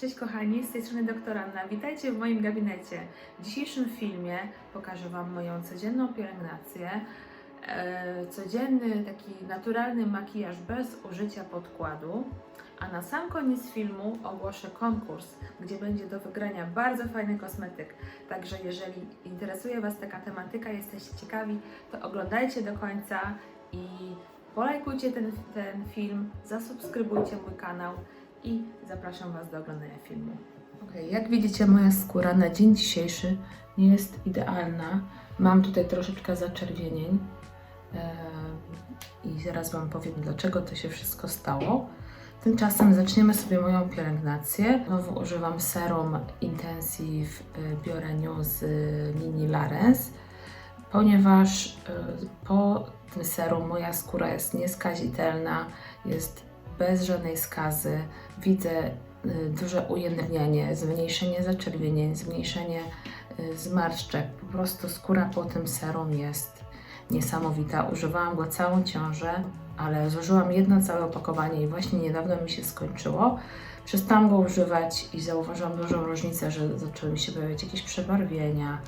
Cześć kochani, z tej strony doktor Anna. Witajcie w moim gabinecie. W dzisiejszym filmie pokażę Wam moją codzienną pielęgnację. E, codzienny, taki naturalny makijaż bez użycia podkładu. A na sam koniec filmu ogłoszę konkurs, gdzie będzie do wygrania bardzo fajny kosmetyk. Także jeżeli interesuje Was taka tematyka, jesteście ciekawi, to oglądajcie do końca i polajkujcie ten, ten film, zasubskrybujcie mój kanał i zapraszam Was do oglądania filmu. Ok, jak widzicie, moja skóra na dzień dzisiejszy nie jest idealna. Mam tutaj troszeczkę zaczerwienień Eee, i zaraz Wam powiem, dlaczego to się wszystko stało. Tymczasem zaczniemy sobie moją pielęgnację. Znowu używam serum Intensive y, Biorenew z y, linii Larens, ponieważ y, po tym serum moja skóra jest nieskazitelna, jest bez żadnej skazy. Widzę y, duże ujędrnienie, zmniejszenie zaczerwienień, zmniejszenie y, zmarszczek. Po prostu skóra po tym serum jest niesamowita. Używałam go całą ciążę, ale zużyłam jedno całe opakowanie i właśnie niedawno mi się skończyło. Przestałam go używać i zauważyłam dużą różnicę, że zaczęły mi się pojawiać jakieś przebarwienia.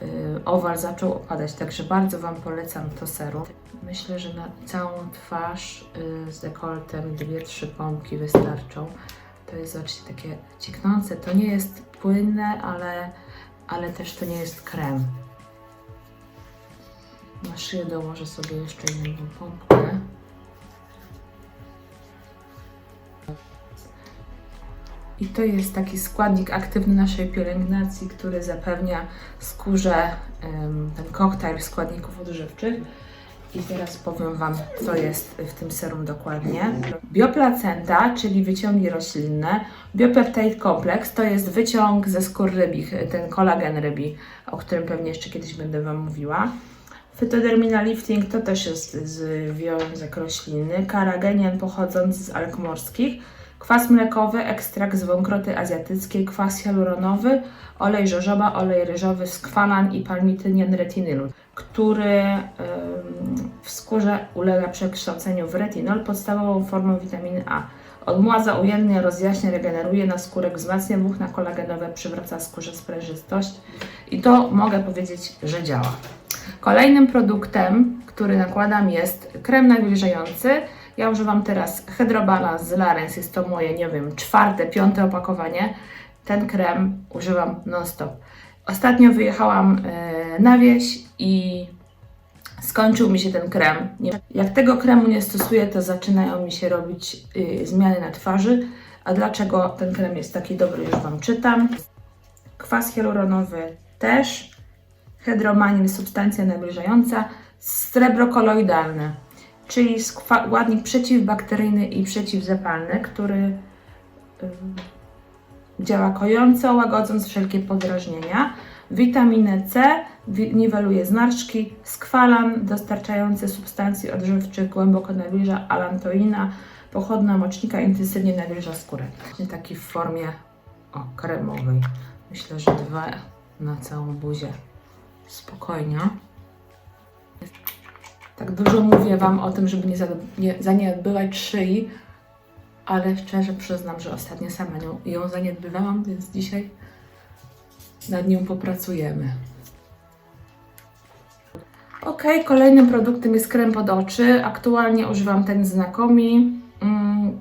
Yy, Owal zaczął opadać, także bardzo Wam polecam to serum. Myślę, że na całą twarz yy, z dekoltem dwie, trzy pompki wystarczą. To jest zobaczcie takie cieknące. To nie jest płynne, ale, ale też to nie jest krem. Na szyję dołożę sobie jeszcze jedną pompkę. I to jest taki składnik aktywny naszej pielęgnacji, który zapewnia skórze ten koktajl składników odżywczych. I teraz powiem Wam, co jest w tym serum dokładnie. Bioplacenta, czyli wyciągi roślinne. Biopeptide Complex to jest wyciąg ze skór rybich, ten kolagen rybi, o którym pewnie jeszcze kiedyś będę Wam mówiła. Phytodermina lifting to też jest związek roślinny. Karagenian pochodzący z alg morskich. Kwas mlekowy, ekstrakt z wąkroty azjatyckiej, kwas hialuronowy, olej żożoba, olej ryżowy, skwalan i palmitynian retinylu, który w skórze ulega przekształceniu w retinol, podstawową formą witaminy A. Odmładza, ujemnia, rozjaśnia, regeneruje naskórek, wzmacnia włókna kolagenowe, przywraca skórze sprężystość i to mogę powiedzieć, że działa. Kolejnym produktem, który nakładam jest krem nawilżający. Ja używam teraz Hydrobalance z Larens, jest to moje, nie wiem, czwarte, piąte opakowanie. Ten krem używam non-stop. Ostatnio wyjechałam e, na wieś i skończył mi się ten krem. Jak tego kremu nie stosuję, to zaczynają mi się robić y, zmiany na twarzy. A dlaczego ten krem jest taki dobry, już Wam czytam. Kwas hialuronowy też. Hydromanin, substancja nawilżająca. Srebrokoloidalny, czyli składnik przeciwbakteryjny i przeciwzapalny, który działa kojąco, łagodząc wszelkie podrażnienia. Witaminę C niweluje zmarszczki, skwalan dostarczający substancji odżywczych głęboko nawilża, alantoina, pochodna mocznika intensywnie nawilża skórę. Właśnie taki w formie o, kremowej. Myślę, że dwa na całą buzię. Spokojnie. Tak dużo mówię Wam o tym, żeby nie, za, nie zaniedbywać szyi, ale szczerze przyznam, że ostatnio sama nią, ją zaniedbywałam, więc dzisiaj nad nią popracujemy. Ok, kolejnym produktem jest krem pod oczy. Aktualnie używam ten znakomi. Mm,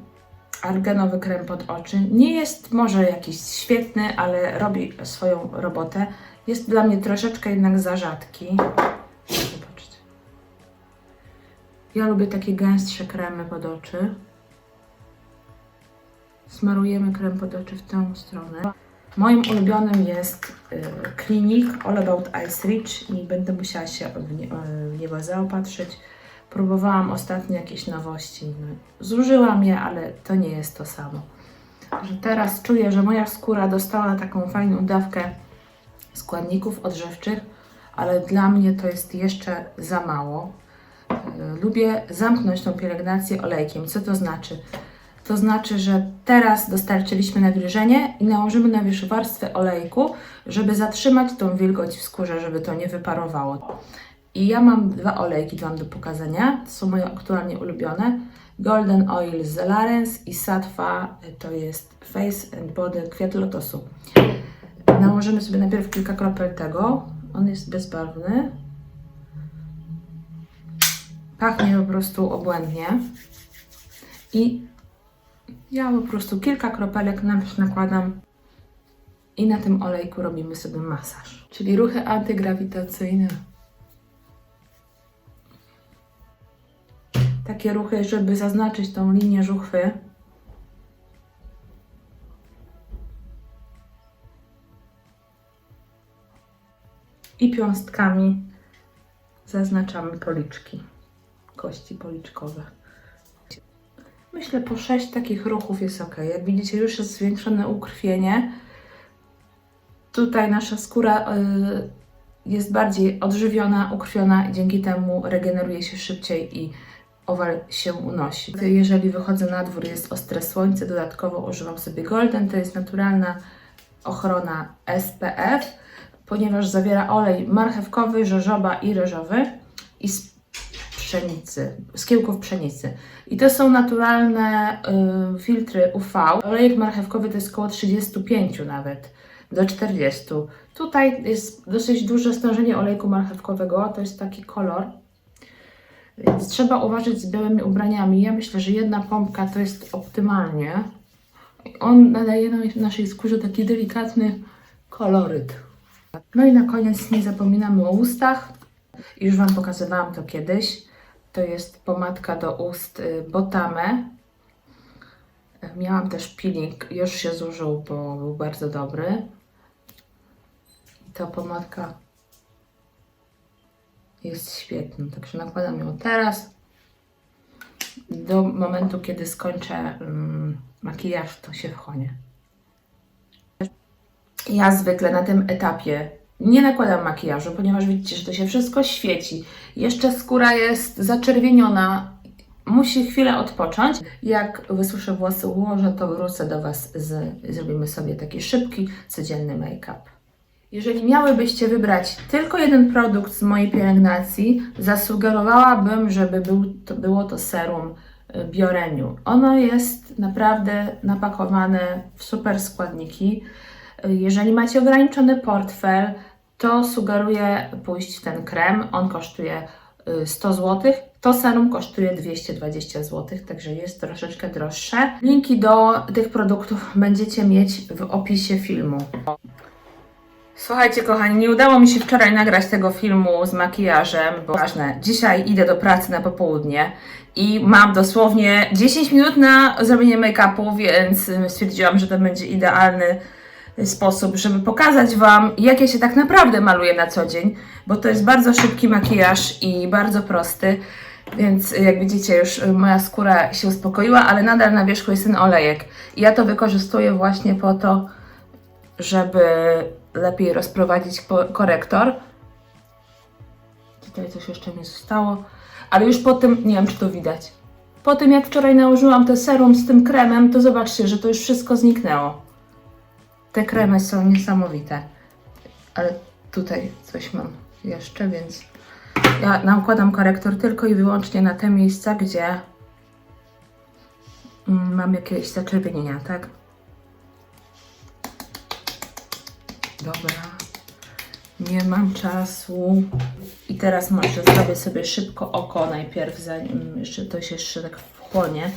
argenowy krem pod oczy. Nie jest może jakiś świetny, ale robi swoją robotę. Jest dla mnie troszeczkę jednak za rzadki. Ja lubię takie gęstsze kremy pod oczy. Smarujemy krem pod oczy w tę stronę. Moim ulubionym jest y, Clinique All About Ice Rich i będę musiała się w, w niego zaopatrzyć. Próbowałam ostatnio jakieś nowości. No, zużyłam je, ale to nie jest to samo. Że teraz czuję, że moja skóra dostała taką fajną dawkę składników odżywczych, ale dla mnie to jest jeszcze za mało. Y, Lubię zamknąć tą pielęgnację olejkiem. Co to znaczy? To znaczy, że teraz dostarczyliśmy nawilżenie i nałożymy na wierzch warstwę olejku, żeby zatrzymać tą wilgoć w skórze, żeby to nie wyparowało. I ja mam dwa olejki Wam do pokazania. To są moje aktualnie ulubione. Golden Oil z Larens i Satwa y, to jest Face and Body Kwiat Lotosu. Nałożymy sobie najpierw kilka kropel tego. On jest bezbarwny. Pachnie po prostu obłędnie. I ja po prostu kilka kropelek na- nakładam i na tym olejku robimy sobie masaż. Czyli ruchy antygrawitacyjne. Takie ruchy, żeby zaznaczyć tą linię żuchwy. I piąstkami zaznaczamy policzki, kości policzkowe. Myślę, po 6 takich ruchów jest ok. Jak widzicie, już jest zwiększone ukrwienie. Tutaj nasza skóra y, jest bardziej odżywiona, ukrwiona i dzięki temu regeneruje się szybciej i owal się unosi. Jeżeli wychodzę na dwór, jest ostre słońce, dodatkowo używam sobie Golden, to jest naturalna ochrona SPF, ponieważ zawiera olej marchewkowy, żożoba i ryżowy i pszenicy, z kiełków pszenicy. I to są naturalne y, filtry UV. Olejek marchewkowy to jest około 35 nawet do 40. Tutaj jest dosyć duże stężenie olejku marchewkowego, to jest taki kolor. Więc trzeba uważać z białymi ubraniami. Ja myślę, że jedna pompka to jest optymalnie. On nadaje nam- naszej skórze taki delikatny koloryt. No i na koniec nie zapominamy o ustach. Już Wam pokazywałam to kiedyś. To jest pomadka do ust y, Botame. Miałam też peeling, już się zużył, bo był bardzo dobry. Ta pomadka jest świetna, także nakładam ją teraz. Do momentu, kiedy skończę mm, makijaż, to się wchłonie. Ja zwykle na tym etapie nie nakładam makijażu, ponieważ widzicie, że to się wszystko świeci. Jeszcze skóra jest zaczerwieniona, musi chwilę odpocząć. Jak wysuszę włosy, ułożę, to wrócę do Was z, zrobimy sobie taki szybki, codzienny make-up. Jeżeli miałybyście wybrać tylko jeden produkt z mojej pielęgnacji, zasugerowałabym, żeby był, to, było to serum y, Bioreniu. Ono jest naprawdę napakowane w super składniki. Y, Jeżeli macie ograniczony portfel, to sugeruję pójść w ten krem. On kosztuje y, 100 zł. To serum kosztuje 220 zł, także jest troszeczkę droższe. Linki do tych produktów będziecie mieć w opisie filmu. Słuchajcie, kochani, nie udało mi się wczoraj nagrać tego filmu z makijażem, bo ważne, dzisiaj idę do pracy na popołudnie i mam dosłownie 10 minut na zrobienie make-upu, więc y, stwierdziłam, że to będzie idealny sposób, żeby pokazać Wam, jak ja się tak naprawdę maluję na co dzień, bo to jest bardzo szybki makijaż i bardzo prosty, więc y, jak widzicie już y, moja skóra się uspokoiła, ale nadal na wierzchu jest ten olejek. Ja to wykorzystuję właśnie po to, żeby lepiej rozprowadzić korektor. Tutaj coś jeszcze mi zostało, ale już po tym, nie wiem czy to widać, po tym jak wczoraj nałożyłam te serum z tym kremem, to zobaczcie, że to już wszystko zniknęło. Te kremy są niesamowite, ale tutaj coś mam jeszcze, więc ja nakładam korektor tylko i wyłącznie na te miejsca, gdzie mm, mam jakieś zaczerwienienia, tak? Dobra. Nie mam czasu. I teraz może zrobię sobie szybko oko najpierw, zanim jeszcze to się jeszcze tak wchłonie.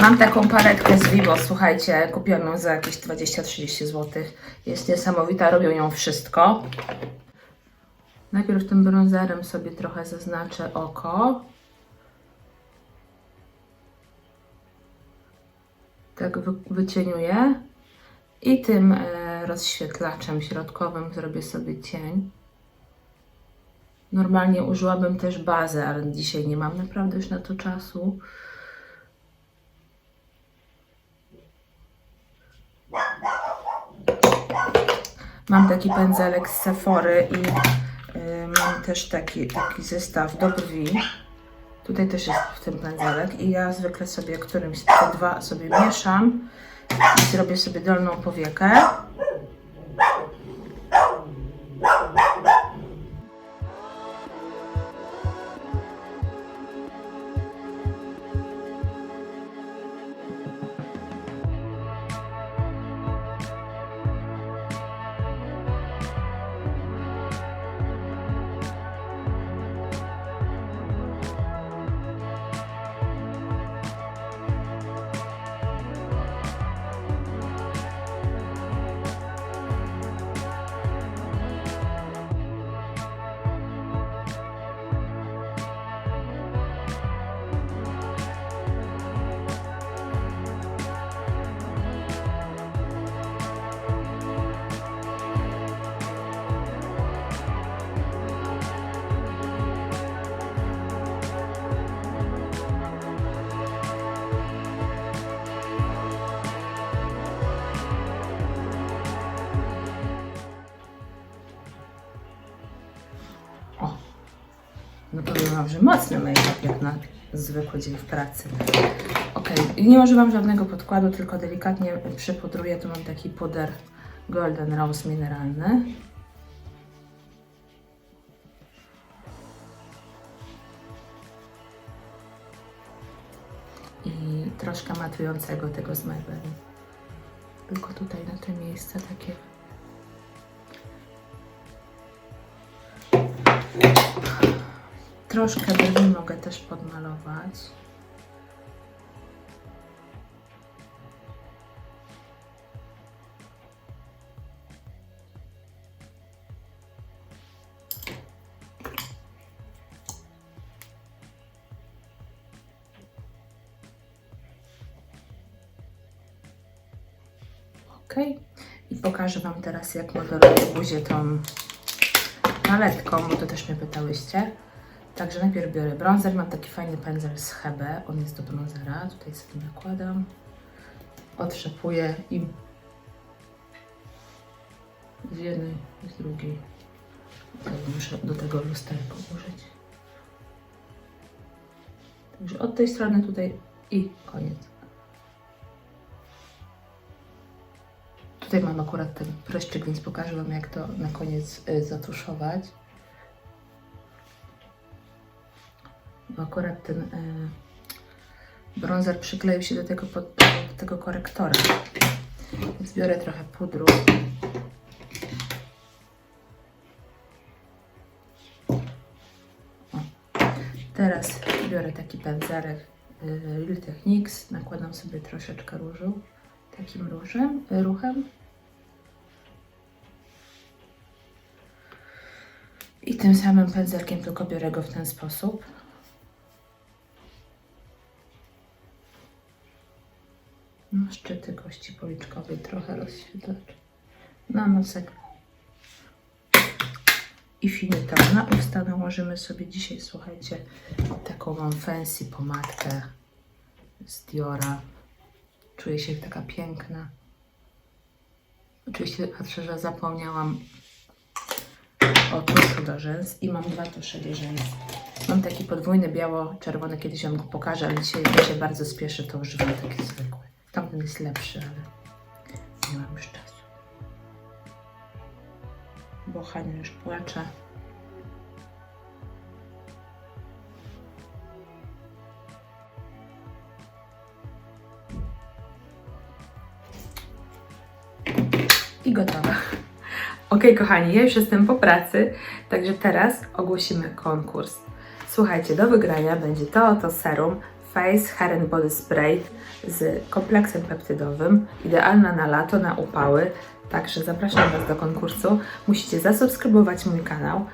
Mam taką paletkę z Vivo, słuchajcie, kupioną za jakieś 20-30 zł. Jest niesamowita, robią ją wszystko. Najpierw tym bronzerem sobie trochę zaznaczę oko. Tak wy, wycieniuję. I tym e, rozświetlaczem środkowym zrobię sobie cień. Normalnie użyłabym też bazę, ale dzisiaj nie mam naprawdę już na to czasu. Mam taki pędzelek z Sephory i y, mam też taki, taki zestaw do brwi. Tutaj też jest w tym pędzelek i ja zwykle sobie którymś te dwa sobie mieszam i zrobię sobie dolną powiekę. Myślałam, że mocny make-up jak na zwykły dzień w pracy. Ok, nie używam żadnego podkładu, tylko delikatnie przypudruję. Tu mam taki puder Golden Rose mineralny. I troszkę matującego tego z Maybelline. Tylko tutaj na te miejsca takie Troszkę brwi mogę też podmalować. Ok. I pokażę Wam teraz, jak modeluję buzię tą paletką, bo to też mnie pytałyście. Także najpierw biorę bronzer. Mam taki fajny pędzel z Hebe. On jest do bronzera. Tutaj sobie nakładam. Otrzepuję i z jednej z drugiej. Muszę do tego lusterko użyć. Także od tej strony tutaj i koniec. Tutaj mam akurat ten pryszczyk, więc pokażę Wam jak to na koniec y, zatuszować. Bo akurat ten y, bronzer przykleił się do tego, pod, do tego korektora. Więc biorę trochę pudru. O. Teraz biorę taki pędzelek y, Real Techniques. Nakładam sobie troszeczkę różu. Takim różem, ruchem. I tym samym pędzelkiem tylko biorę go w ten sposób. No, szczyty kości policzkowej, trochę rozświetlacz. Na nosek. I finito. Na usta nałożymy sobie dzisiaj, słuchajcie, taką mam fancy pomadkę z Diora. Czuję się taka piękna. Oczywiście patrzę, że zapomniałam o tuszu do rzęs i mam dwa tusze do rzęs. Mam taki podwójny biało-czerwony, kiedyś Wam go pokażę, ale dzisiaj mi się bardzo spieszy, to używam taki zwykły. Tamten jest lepszy, ale nie mam już czasu. Bo Hania już płacze. I gotowa. Ok, kochani, ja już jestem po pracy, także teraz ogłosimy konkurs. Słuchajcie, do wygrania będzie to oto serum Face Hair and Body Spray z kompleksem peptydowym, idealna na lato, na upały. Także zapraszam Was do konkursu. Musicie zasubskrybować mój kanał,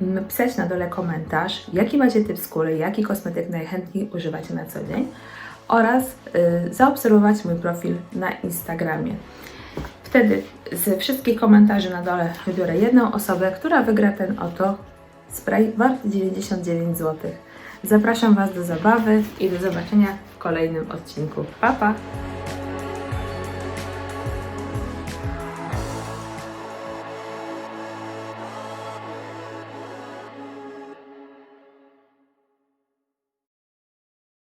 napisać na dole komentarz, jaki macie typ skóry, jaki kosmetyk najchętniej używacie na co dzień oraz y, zaobserwować mój profil na Instagramie. Wtedy z wszystkich komentarzy na dole wybiorę jedną osobę, która wygra ten oto spray wart 99 zł. Zapraszam Was do zabawy i do zobaczenia w kolejnym odcinku. Pa, pa!